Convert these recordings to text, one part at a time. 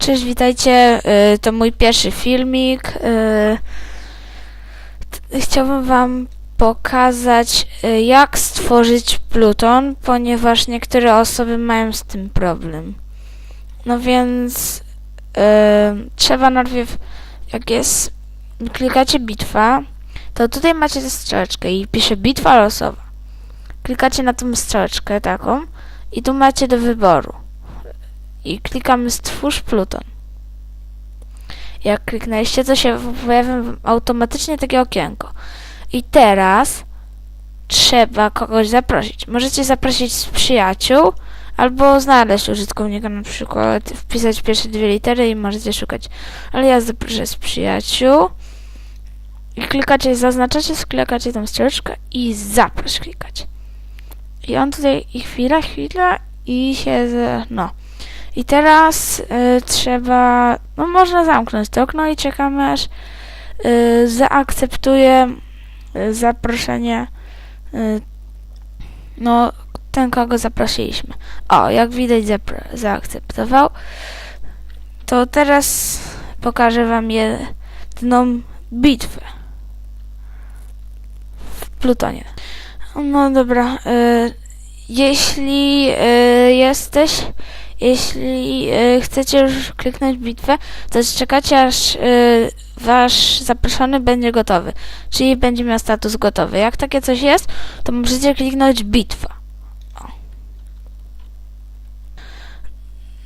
Cześć, witajcie. y, To mój pierwszy filmik. y, Chciałbym Wam pokazać, y, jak stworzyć Pluton, ponieważ niektóre osoby mają z tym problem. No więc trzeba najpierw, jak jest, klikacie bitwa, to tutaj macie tę strzałeczkę i pisze bitwa losowa. Klikacie na tą strzałeczkę taką i tu macie do wyboru i klikamy stwórz Pluton. Jak kliknęliście, to się pojawia automatycznie takie okienko. I teraz trzeba kogoś zaprosić. Możecie zaprosić z przyjaciół albo znaleźć użytkownika, na przykład wpisać pierwsze dwie litery i możecie szukać. Ale ja zaproszę z przyjaciół. I klikacie, zaznaczacie, klikacie tą strzałeczkę i zaproś klikacie. I on tutaj i chwila, chwila i się, no. I teraz y, trzeba, no można zamknąć to okno i czekamy aż y, zaakceptuje y, zaproszenie, y, no ten kogo zaprosiliśmy. O, jak widać zaakceptował. To teraz pokażę wam jedną bitwę w Plutonie. No dobra, y, jeśli y, jesteś jeśli y, chcecie już kliknąć bitwę, to czekacie aż y, wasz zaproszony będzie gotowy, czyli będzie miał status gotowy. Jak takie coś jest, to możecie kliknąć bitwa.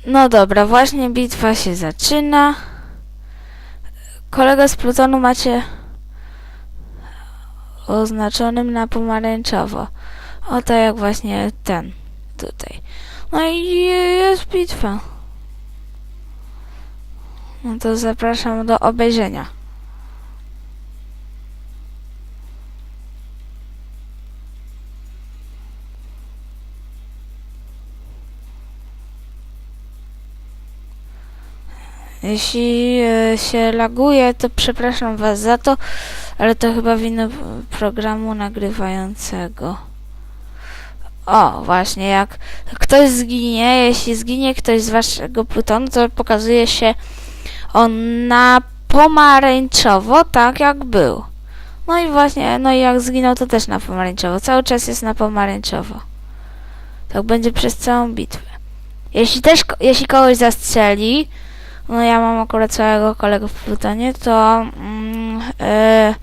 No dobra, właśnie bitwa się zaczyna. Kolega z Plutonu macie oznaczonym na pomarańczowo. Oto jak właśnie ten tutaj. No i jest bitwa. No to zapraszam do obejrzenia. Jeśli e, się laguje, to przepraszam Was za to, ale to chyba wina programu nagrywającego. O, właśnie, jak ktoś zginie, jeśli zginie ktoś z waszego plutonu, to pokazuje się on na pomarańczowo, tak jak był. No i właśnie, no i jak zginął, to też na pomarańczowo. Cały czas jest na pomarańczowo. Tak będzie przez całą bitwę. Jeśli też, jeśli kogoś zastrzeli, no ja mam akurat całego kolegów w plutonie, to mm, e,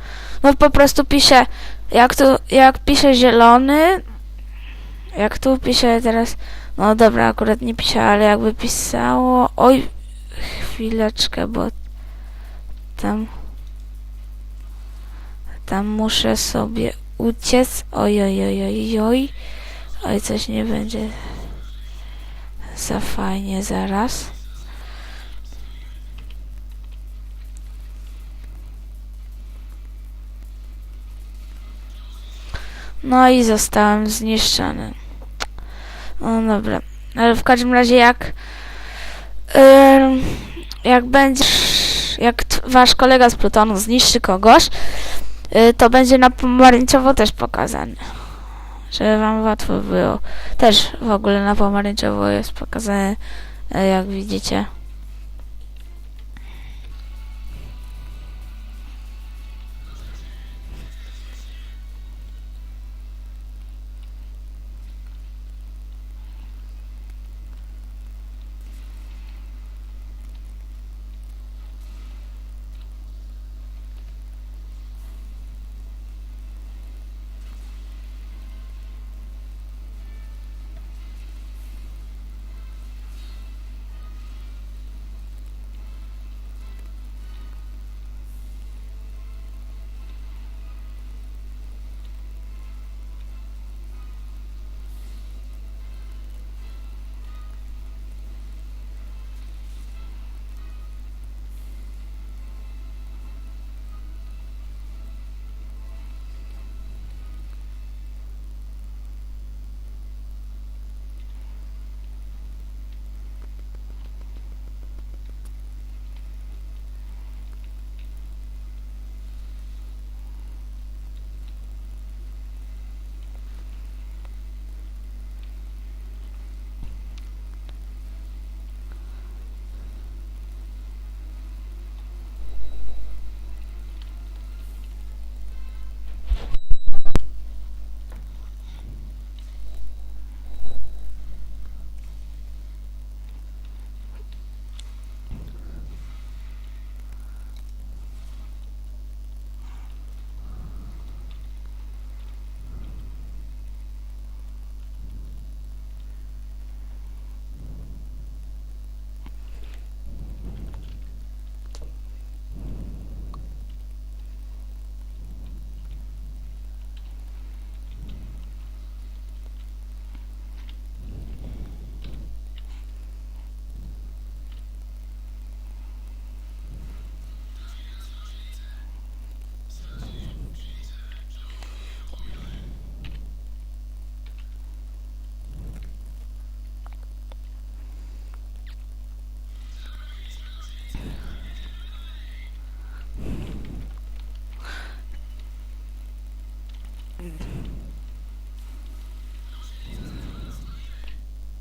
no po prostu pisze, jak tu, jak pisze zielony, jak tu pisze teraz, no dobra, akurat nie pisze, ale jakby pisało, oj, chwileczkę, bo tam, tam muszę sobie uciec, oj, oj, oj, oj, oj, oj, coś nie będzie za fajnie zaraz. No i zostałem zniszczony. No dobra. Ale w każdym razie jak jak będzie jak wasz kolega z Plutonu zniszczy kogoś, y, to będzie na pomarańczowo też pokazane. Żeby wam łatwo było. Też w ogóle na pomarańczowo jest pokazane, y, jak widzicie.